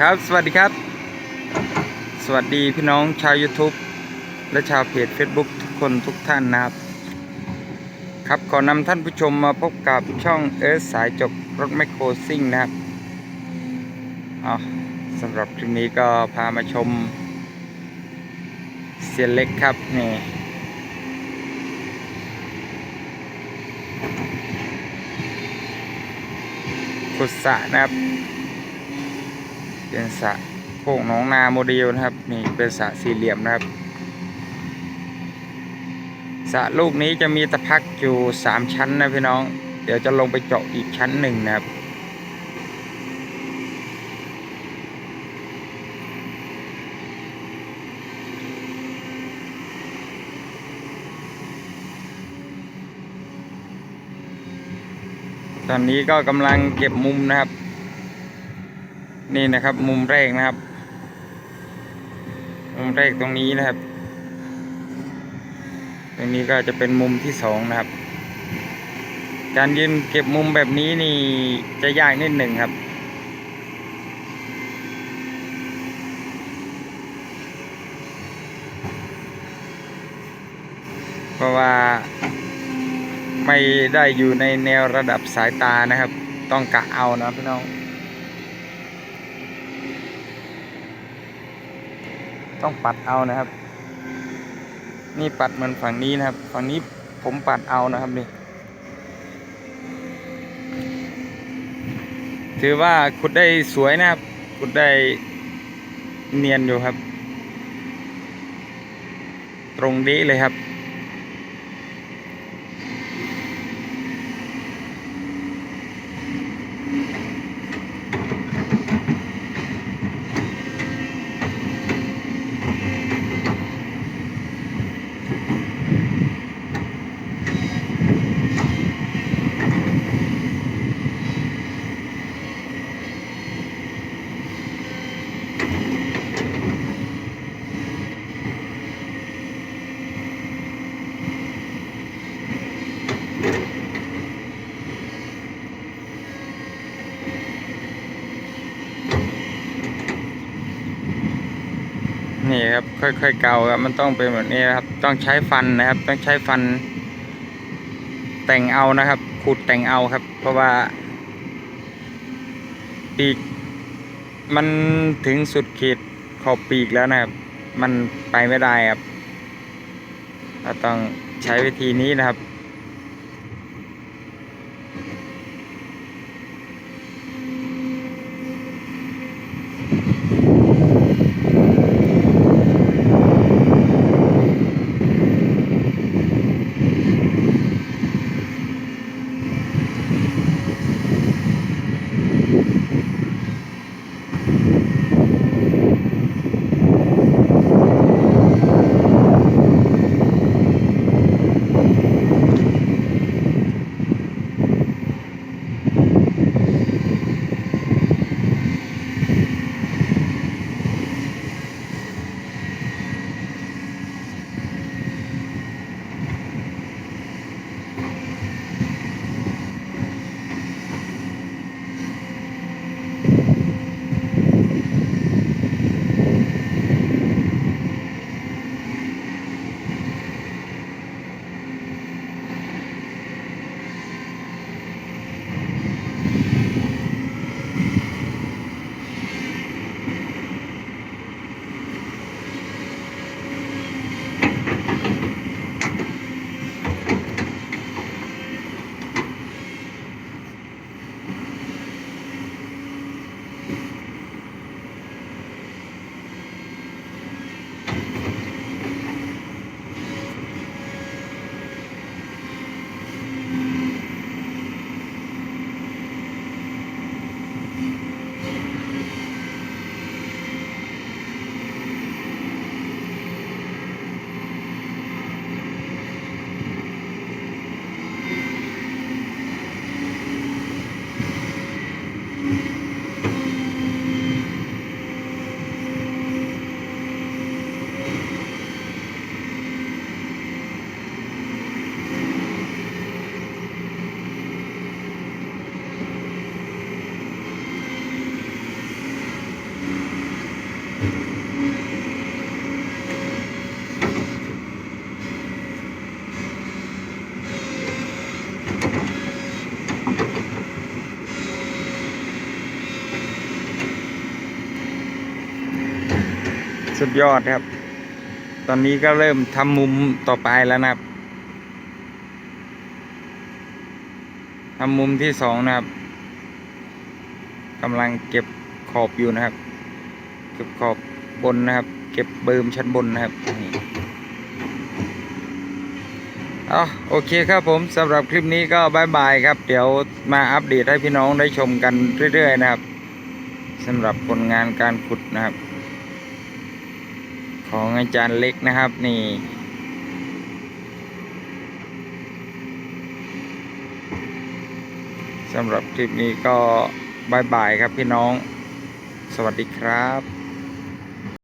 ครับ สวัสดีครับ สวัสดีพี่น้องชาว YouTube และชาวเพจ Facebook ทุกคนทุกท่านนะครับ ครับขอนำท่านผู้ชมมาพบกับช่องเอิร์ธสายจบรถแมคโครซิ่งนะครับเอาสำหรับคลิปนี้ก็พามาชมเซียนเล็กครับนี่ขุดสะนะครับ เป็นสระโค้งหนองนาโมเดลนะครับนี่เป็นสระสี่เหลี่ยมนะครับสระลูกนี้จะมีตะพักอยู่สามชั้นนะพี่น้อง เดี๋ยวจะลงไปเจาะอีกชั้นหนึ่งนะครับตอนนี้ก็กำลังเก็บมุมนะครับ นี่นะครับ มุมแรกนะครับ มุมแรกตรงนี้นะครับ ตรงนี้ก็จะเป็นมุมที่สองนะครับ การยืนเก็บมุมแบบนี้นี่จะยากนิดหนึ่งครับเพราะว่าไม่ได้อยู่ในแนวระดับสายตานะครับ ต้องกะเอานะพี่น้อง ต้องปัดเอานะครับ นี่ปัดเหมือนฝั่งนี้นะครับ ฝั่งนี้ผมปัดเอานะครับนี่ถือว่าขุดได้สวยนะครับ ขุดได้เนียนอยู่ครับ ตรงนี้เลยครับ นี่ครับค่อยๆเกาครับมันต้องเป็นแบบนี้ครับ ต้องใช้ฟันนะครับ ต้องใช้ฟัน แต่งเอานะครับขูดแต่งเอาครับ เพราะว่า ปีก มันถึงสุดขีดขอบปีกแล้วนะครับ มันไปไม่ได้ครับเราต้องใช้วิธีนี้นะครับ สุดยอดครับ ตอนนี้ก็เริ่มทำมุมต่อไปแล้วนะครับทำมุมที่สองนะครับกำลังเก็บขอบอยู่นะครับ เก็บขอบบนนะครับ เก็บเบิมชั้นบนนะครับนี่เอโอเคครับผมสำหรับคลิปนี้ก็บายบายครับ เดี๋ยวมาอัปเดตให้พี่น้องได้ชมกันเรื่อย ๆ นะครับสำหรับผลงานการขุดนะครับ ของอาจารย์เล็กนะครับนี่ สำหรับคลิปนี้ก็บายบายครับพี่น้อง สวัสดีครับ